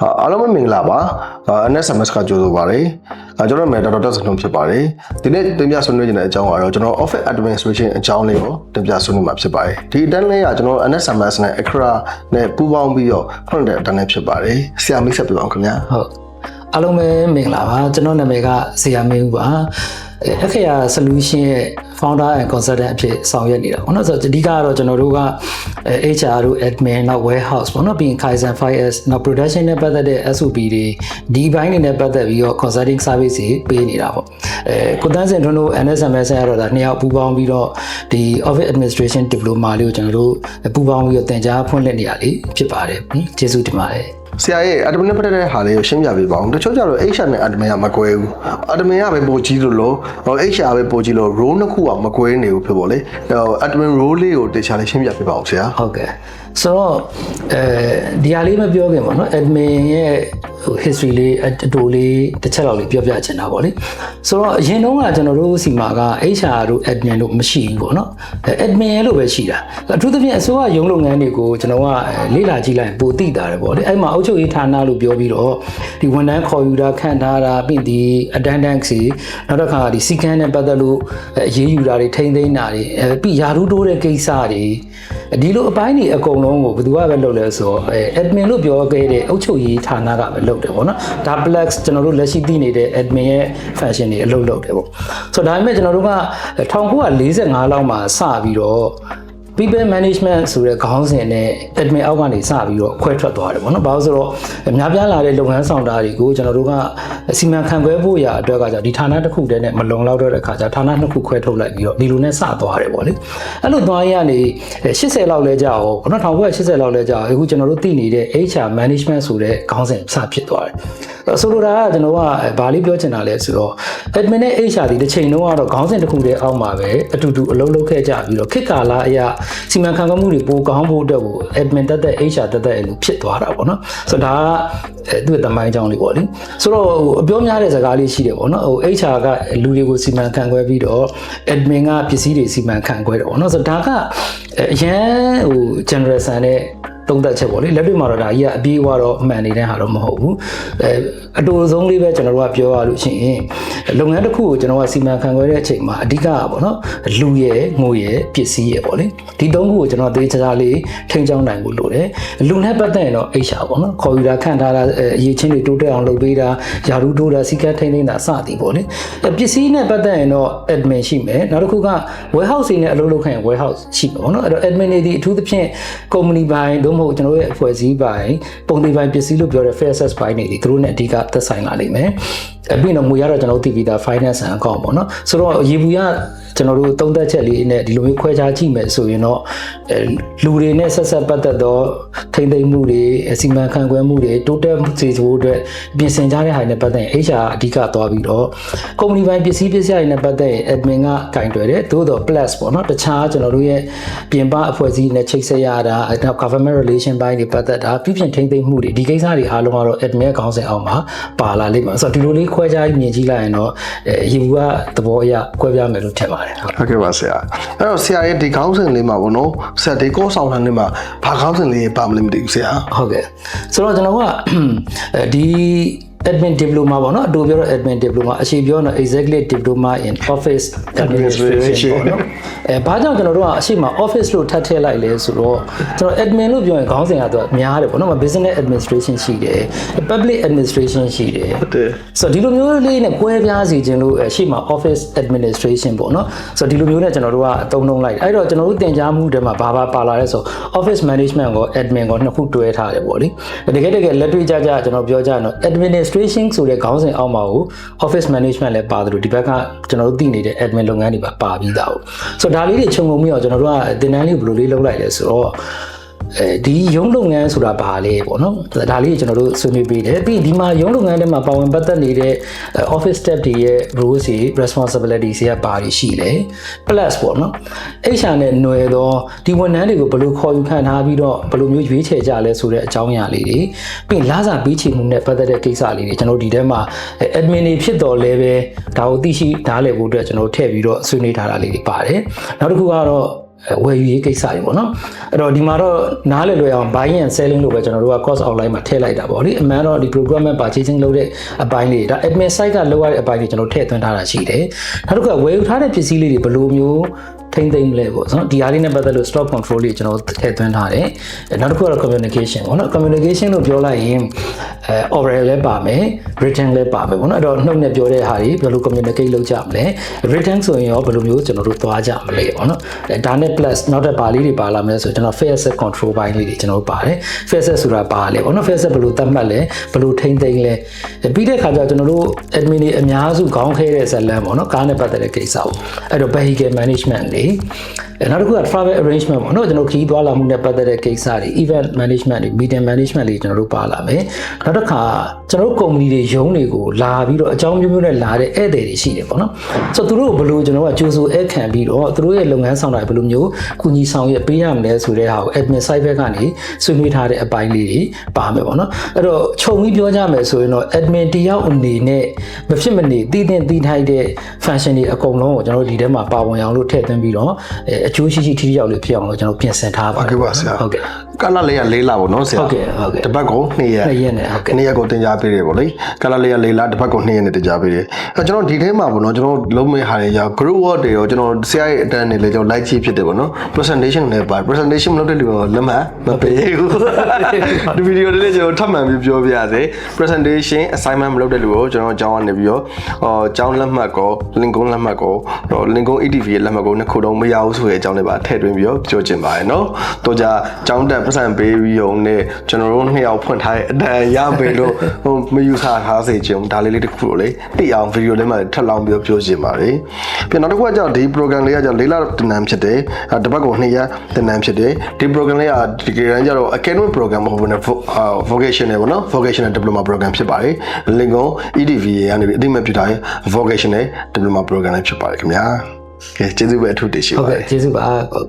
ဟာအားလုံးပဲမင်္ဂလာပါအာ NSMS ကကြိုဆိုပါရစေအာကျွန်တော်နာမည်ဒေါက်တာတက်စလုံးဖြစ်ပါတယ်ဒီနေ့တင်ပြဆွေးနွေးခြင်းတဲ့အကြောင်းကတော့ကျွန်တော် Office Administration အကြောင်းလေးကိုတင်ပြဆွေးနွေးမှာဖြစ်ပါတယ်ဒီအတန်းလေးကကျွန်တော် NSMS နဲ့ Acra နဲ့ပူးပေါင်းပြီးတော့ဖွင့်တဲ့အတန်းလေးဖြစ်ပါတယ်ဆရာမိတ်ဆက်ပြပါအောင်ခင်ဗျာဟုတ်အားလုံးပဲမင်္ဂလာပါကျွန်တော်နာမည်ကဇေယျမင်းဦးပါအဲအခရာ solution ရဲ့ founder and consultant အဖြစ်ဆောင်ရွက်နေတာပေါ့နော်ဆိုတော့အဓိကကတော့ကျွန်တော်တို့ကအဲ HR တို့ admin နောက် warehouse ပေါ့နော်ပြီးရင် Kaizen 5S နောက် production နဲ့ပတ်သက်တဲ့ SOP တွေဒီဘိုင်းတွေနဲ့ပတ်သက်ပြီးတော့ consulting service တွေပေးနေတာပေါ့အဲကိုတန်းစင်ထွန်းတို့ NSMS ရတော့ဒါနှစ်ယောက်ပူးပေါင်းပြီးတော့ဒီ office administration diploma လေးကိုကျွန်တော်တို့ပူးပေါင်းပြီးတော့သင်ကြားဖွင့်လှစ်နေရလေးဖြစ်ပါတယ်ဟင်ကျေးဇူးတင်ပါတယ် ဆရာရဲ့ admin နဲ့ပတ်သက်တဲ့ဟာလေးကိုရှင်းပြပေးပါအောင်တချို့ကျတော့ HR နဲ့ admin ကမကွဲဘူး admin ကပဲပိုကြီးလို့လို့ဟို HR ပဲပိုကြီးလို့ role နှစ်ခုကမကွဲနေဘူးဖြစ်ပေါ့လေအဲ့တော့ admin role လေးကိုတေချာလေးရှင်းပြပေးပါအောင်ဆရာဟုတ်ကဲ့ဆိုတော့အဲဒီဟာလေးမပြောခင်ပေါ့နော် admin ရဲ့ဟို history လေးအတူလေးတစ်ချက်လောက်လေးပြောပြချင်တာပေါ့လေဆိုတော့အရင်တုန်းကကျွန်တော်တို့စီမှာက HR တို့ admin တို့မရှိဘူးပေါ့နော်အဲ admin ရဲ့လို့ပဲရှိတာအထူးသဖြင့်အစိုးရရုံးလုပ်ငန်းတွေကိုကျွန်တော်ကလေ့လာကြည့်လိုက်ပိုသိတာတယ်ပေါ့လေအဲ့မှာအုပ်ချုပ်ရေးဌာနလို့ပြောပြီးတော့ဒီဝန်ထမ်းခေါ်ယူတာခန့်ထားတာပြီးဒီ attendance စီနောက်တစ်ခါဒီစီကန်းနဲ့ပတ်သက်လို့အရေးယူတာတွေထိမ့်သိမ်းတာတွေအဲပြီးယာရုတိုးတဲ့ကိစ္စတွေဒီလိုအပိုင်းတွေအကုန်လုံးကိုဘယ်သူကပဲလုပ်လဲဆိုတော့အဲ admin လို့ပြောခဲ့တဲ့အုပ်ချုပ်ရေးဌာနကပဲလုပ်တယ်ပေါ့နော်ဒါ plus ကျွန်တော်တို့လက်ရှိသိနေတဲ့ admin ရဲ့ function တွေအလုပ်လုပ်တယ်ပေါ့ဆိုတော့ဒါပေမဲ့ကျွန်တော်တို့က1945လောက်မှာစပြီးတော့ people management ဆိုတဲ့ခေါင်းစဉ်နဲ့ admin အောက်ကနေစပြီးတော့ခွဲထွက်သွားတယ်ပေါ့နော်။ဘာလို့ဆိုတော့အများပြားလာတဲ့လုပ်ငန်းဆောင်တာတွေကိုကျွန်တော်တို့ကစီမံခန့်ခွဲဖို့ရာအတွက်ကじゃဒီဌာနတစ်ခုတည်းနဲ့မလုံလောက်တော့တဲ့ခါကျဌာနနှစ်ခုခွဲထုတ်လိုက်ပြီးတော့ဒီလိုနဲ့စသွားတယ်ပေါ့လေ။အဲ့လိုသွားရကနေ80လောက်လဲကြာအောင်ဘယ်တော့1980လောက်လဲကြာအခုကျွန်တော်တို့သိနေတဲ့ HR management ဆိုတဲ့ခေါင်းစဉ်စဖြစ်သွားတယ်။ဆိုလိုတာကကျွန်တော်ကဘာလေးပြောချင်တာလဲဆိုတော့ admin နဲ့ HR ဒီတစ်ချိန်လုံးကတော့ခေါင်းစဉ်တစ်ခုတည်းအောက်မှာပဲအတူတူအလုပ်လုပ်ခဲ့ကြပြီးတော့ခေတ်ကာလအရာစီမံခန့်ခွဲမှုတွေပိုကောင်းဖို့အတွက်ကို admin တက်တဲ့ HR တက်တဲ့လူဖြစ်သွားတာပေါ့နော်ဆိုတော့ဒါကအဲသူ့ရဲ့တမိုင်းကြောင်းလေးပေါ့လေဆိုတော့ဟိုအပြောများတဲ့စကားလေးရှိတယ်ပေါ့နော်ဟို HR ကလူတွေကိုစီမံခန့်ခွဲပြီးတော့ admin ကပစ္စည်းတွေစီမံခန့်ခွဲတယ်ပေါ့နော်ဆိုတော့ဒါကအရန်ဟို general ဆန်တဲ့ သုံးသက်ချက်ပေါ့လေလက်တွေ့မှာတော့ဒါကြီးကအပြေးဝတော့မှန်နေတဲ့ဟာတော့မဟုတ်ဘူးအဲအတူဆုံးလေးပဲကျွန်တော်တို့ကပြောရလို့ရှိရင်လုပ်ငန်းတစ်ခုကိုကျွန်တော်ကစီမံခန့်ခွဲတဲ့အချိန်မှာအဓိကကပေါ့နော်လူရဲ့ငွေရဲ့ပစ္စည်းရဲ့ပေါ့လေဒီသုံးခုကိုကျွန်တော်သေချာချာလေးထိန်းချောင်းနိုင်ဖို့လိုတယ်လူနဲ့ပတ်သက်ရင်တော့ HR ပေါ့နော်ခေါ်ယူတာခန့်ထားတာအရေးချင်းတွေတိုးတက်အောင်လုပ်ပေးတာယာရုတိုးတာစီကတ်ထိန်းသိမ်းတာစသည်ပေါ့လေပစ္စည်းနဲ့ပတ်သက်ရင်တော့ admin ရှိမယ်နောက်တစ်ခုက warehouse တွေနဲ့အလုပ်လုပ်ခိုင်းရင် warehouse ရှိမယ်ပေါ့နော်အဲ့တော့ admin တွေဒီအထူးသဖြင့် company ဘိုင်းသို့မဟုတ်ကျွန်တော်ရဲ့အဖွဲ့အစည်းဘိုင်းပုံသေးဘိုင်းပစ္စည်းလို့ပြောတဲ့ fair access ဘိုင်းတွေဒီသူတို့နဲ့အဓိကသက်ဆိုင်လာလိမ့်မယ်အပြင်တော့ငွေရတော့ကျွန်တော်တို့သိပြီးသား finance and account ပေါ့နော်ဆိုတော့ရေဘူးရကျွန်တော်တို့သုံးသက်ချက်လေးနဲ့ဒီလိုမျိုးခွဲခြားကြည့်မယ်ဆိုရင်တော့အဲလူတွေနဲ့ဆက်ဆက်ပတ်သက်သောထိမ့်သိမ်းမှုတွေအစီမံခန့်ခွဲမှုတွေတိုးတက်စေဖို့အတွက်ပြင်ဆင်ကြတဲ့ဟာတွေနဲ့ပတ်သက်ရင် HR အဓိကသွားပြီးတော့ company ဘိုင်းပစ္စည်းပစ္စည်းတွေနဲ့ပတ်သက်ရင် admin ကကင်တွယ်တယ်သို့တော့ plus ပေါ့နော်တခြားကျွန်တော်တို့ရဲ့ပြင်ပအဖွဲ့အစည်းနဲ့ချိတ်ဆက်ရတာနောက် government relation ဘိုင်းတွေပတ်သက်တာပြပြင်ထိမ့်သိမ်းမှုတွေဒီကိစ္စတွေအားလုံးကတော့ admin ခေါင်းစဉ်အောက်မှာပါလာလိမ့်မယ်ဆိုတော့ဒီလိုလေးခွဲခြားမြင်ကြည့်လိုက်ရင်တော့အဲရေဘူးကသဘောအရခွဲပြားမယ်လို့ထင်ပါတယ်ဟုတ်ဟုတ်ကဲ့ပါဆရာအဲ့တော့ဆရာရဲ့ဒီခေါင်းစဉ်လေးမှာပေါ့နော်ဆရာဒီကောဆောင်ထမ်းလေးမှာဘာခေါင်းစဉ်လေးပါမလဲမသိဘူးဆရာဟုတ်ကဲ့ဆိုတော့ကျွန်တော်ကအဲဒီ admin diploma ပေါ့နော်အတူပြောတော့ admin diploma အရှိပြောတော့ executive diploma in office administration ပေါ့နော်အဲဘာကြောင့်ကျွန်တော်တို့ကအရှိမ office လို့ထပ်ထည့်လိုက်လဲဆိုတော့ကျွန်တော် admin လို့ပြောရင်ခေါင်းစဉ်ကတော့များတယ်ပေါ့နော် business administration ရှိတယ် public administration ရှိတယ်ဟုတ်တယ်ဆိုတော့ဒီလိုမျိုးလေးနဲ့ကွဲပြားစီခြင်းလို့အရှိမ office administration ပေါ့နော်ဆိုတော့ဒီလိုမျိုးနဲ့ကျွန်တော်တို့ကအသုံးလုံးလိုက်တယ်အဲ့တော့ကျွန်တော်တို့သင်ကြားမှုတွေမှာဘာဘာပါလာလဲဆို office management ကို admin ကိုနှစ်ခုတွဲထားတယ်ပေါ့လေတကယ်တကယ်လက်တွေ့ကြကြကျွန်တော်ပြောကြရင်တော့ administration ဆိုတဲ့ခေါင်းစဉ်အောက်မှာကို office management လည်းပါတယ်လို့ဒီဘက်ကကျွန်တော်တို့သိနေတဲ့ admin လုပ်ငန်းတွေပါပါပြီးသားဟုတ်ဆိုတော့ဒါလေးတွေခြုံငုံပြီးတော့ကျွန်တော်တို့ကသင်တန်းလေးဘယ်လိုလေးလုပ်လိုက်လဲဆိုတော့ အဲဒီရုံးလုပ်ငန်းဆိုတာဘာလဲပေါ့နော်ဒါလေးကိုကျွန်တော်တို့ဆွေးနွေးပေးတယ်ပြီးဒီမှာရုံးလုပ်ငန်းထဲမှာပါဝင်ပတ်သက်နေတဲ့ office staff တွေရဲ့ roles တွေ responsibilities တွေကဘာတွေရှိလဲ plus ပေါ့နော် HR နဲ့ຫນွယ်သောဒီဝန်ထမ်းတွေကိုဘယ်လိုခေါ်ယူခံထားပြီးတော့ဘယ်လိုမျိုးရွေးချယ်ကြလဲဆိုတဲ့အကြောင်းအရာလေးတွေပြီးလာစာပေးချေမှုနဲ့ပတ်သက်တဲ့ကိစ္စလေးတွေကျွန်တော်ဒီထဲမှာ admin တွေဖြစ်တော်လဲပဲဒါကိုသိရှိနားလည်ဖို့အတွက်ကျွန်တော်ထည့်ပြီးတော့ဆွေးနွေးထားတာလေးတွေပါတယ်နောက်တစ်ခုကတော့အဲ ဝယ်ယူရေးကိစ္စတွေပေါ့နော်အဲ့တော့ဒီမှာတော့နားလည်လွယ်အောင် buying and selling လို့ပဲကျွန်တော်တို့က course online မှာထည့်လိုက်တာပေါ့လေအမှန်တော့ဒီ program နဲ့ purchasing လုပ်တဲ့အပိုင်းလေးဒါ admin site ကလုပ်ရတဲ့အပိုင်းတွေကျွန်တော်ထည့်သွင်းထားတာရှိတယ်နောက်တစ်ခုကဝယ်ယူထားတဲ့ပစ္စည်းလေးတွေဘယ်လိုမျိုး ထိမ့်သိမ့်မလဲပေါ့နော်ဒီဟာလေးနဲ့ပတ်သက်လို့ stock control လေးကျွန်တော်ထည့်သွင်းထားတယ်အဲနောက်တစ်ခုကတော့ communication ပေါ့နော် communication လို့ပြောလိုက်ရင်အဲ oral လည်းပါမယ် written လည်းပါမယ်ပေါ့နော်အဲ့တော့နှုတ်နဲ့ပြောတဲ့ဟာတွေဘယ်လို communicate လုပ်ကြမလဲ written ဆိုရင်ရောဘယ်လိုမျိုးကျွန်တော်တို့သွားကြမလဲပေါ့နော်အဲဒါနဲ့ plus နောက်တစ်ပါလေးတွေပါလာမယ်ဆိုကျွန်တော် fair set control ဘိုင်းလေးတွေကျွန်တော်တို့ပါတယ် fair set ဆိုတာပါလေပေါ့နော် fair set ဘယ်လိုသတ်မှတ်လဲဘယ်လိုထိမ့်သိမ့်လဲအဲပြီးတဲ့ခါကျတော့ကျွန်တော်တို့ admin တွေအများစုခေါင်းခဲတဲ့ဇက်လန်ပေါ့နော်ကားနဲ့ပတ်သက်တဲ့ကိစ္စပေါ့အဲ့တော့ vehicle management တွေအဲ နောက်တစ်ခုက travel arrangement ပေါ့နော်ကျွန်တော်ခီးသွားလာမှုနဲ့ပတ်သက်တဲ့ကိစ္စတွေ event management တွေ meeting management တွေကျွန်တော်တို့ပါလာမယ်နောက်တစ်ခါကျွန်တော်တို့ company တွေရုံးတွေကိုလာပြီးတော့အကြောင်းမျိုးမျိုးနဲ့လာတဲ့ဧည့်သည်တွေရှိတယ်ပေါ့နော်ဆိုတော့သူတို့ကိုဘယ်လိုကျွန်တော်ကကြိုးဆိုဧည့်ခံပြီးတော့သူတို့ရဲ့လုပ်ငန်းဆောင်တာဘယ်လိုမျိုးကုညီဆောင်ရွက်ပေးရမလဲဆိုတဲ့ဟာကို admin site ဘက်ကနေဆွေးနွေးထားတဲ့အပိုင်းလေးတွေပါမယ်ပေါ့နော်အဲ့တော့ခြုံပြီးပြောကြမယ်ဆိုရင်တော့ admin တယောက်အနေနဲ့မဖြစ်မနေတည်တင်တည်ထိုက်တဲ့ function တွေအကုန်လုံးကိုကျွန်တော်တို့ဒီထဲမှာပါဝင်အောင်လို့ထည့်သွင်းပြီးတော့အဲအကျိုးရှိရှိထိထိရောက်လို့ဖြစ်အောင်လို့ကျွန်တော်ပြင်ဆင်ထားပါဟုတ်ကဲ့ပါဆရာဟုတ်ကဲ့ ကလလေးကလေးလာပေါ့နော်ဆရာ ဟုတ်ကဲ့ဟုတ်ကဲ့ တစ်ပတ်ကို2ရက် နှစ်ရက်နဲ့ဟုတ်ကဲ့ 2ရက်ကိုတင် जा ပေးတယ်ပေါ့လေကလလေးကလေးလာတစ်ပတ်ကို2ရက်နဲ့တင် जा ပေးတယ်အဲကျွန်တော်ဒီထဲမှာပေါ့နော်ကျွန်တော်လုံးမဲ့ဟာတွေကြောင့် group work တွေရောကျွန်တော်ဆရာရဲ့အတန်းတွေလည်းကျွန်တော် like ကြည့်ဖြစ်တယ်ပေါ့နော် presentation လည်းပါ presentation မလုပ်တဲ့လူကလက်မှတ်မပေးဘူးဒီဗီဒီယိုလေးကျွန်တော်ထပ်မံပြီးပြောပြရစေ presentation assignment မလုပ်တဲ့လူကိုကျွန်တော်အကြောင်းကနေပြီးတော့အော်အကြောင်းလက်မှတ်ကော link ကုန်းလက်မှတ်ကောတော့ link ကုန်း EDV ရဲ့လက်မှတ်ကိုနှစ်ခုလုံးမရဘူးဆိုတဲ့အကြောင်းလေးပါထည့်သွင်းပြီးတော့ပြောချင်ပါတယ်နော်တော့じゃအကြောင်းတက် ပတ်စံပေးပြီးုံနဲ့ကျွန်တော်တို့နှစ်ယောက်ဖွင့်ထားတဲ့အတန်ရပေလို့ဟိုမယူဆထားစေချင်ဘူးဒါလေးလေးတစ်ခုလို့လေတိအောင်ဗီဒီယိုလေးမှာထပ်လောင်းပြီးတော့ပြောချင်ပါတယ်ပြီးနောက်တစ်ခုကကြောင့်ဒီ program လေးကကြောင့်လေးလတင်နန်းဖြစ်တယ်အဲတစ်ပတ်ကိုနှစ်ရက်တင်နန်းဖြစ်တယ်ဒီ program လေးကဒီကရန်ကျတော့ academic program မဟုတ်ဘူးね vocational ပေါ့နော် vocational diploma program ဖြစ်ပါတယ်လင်ကုန် EDV ရေကနေပြီးအတိအမဲ့ပြထားတဲ့ vocational diploma program လေးဖြစ်ပါတယ်ခင်ဗျာကဲကျေးဇူးပဲအထူးတင်ရှိဟုတ်ပါတကဲ့ယ်ကျေးဇူးပါဟုတ်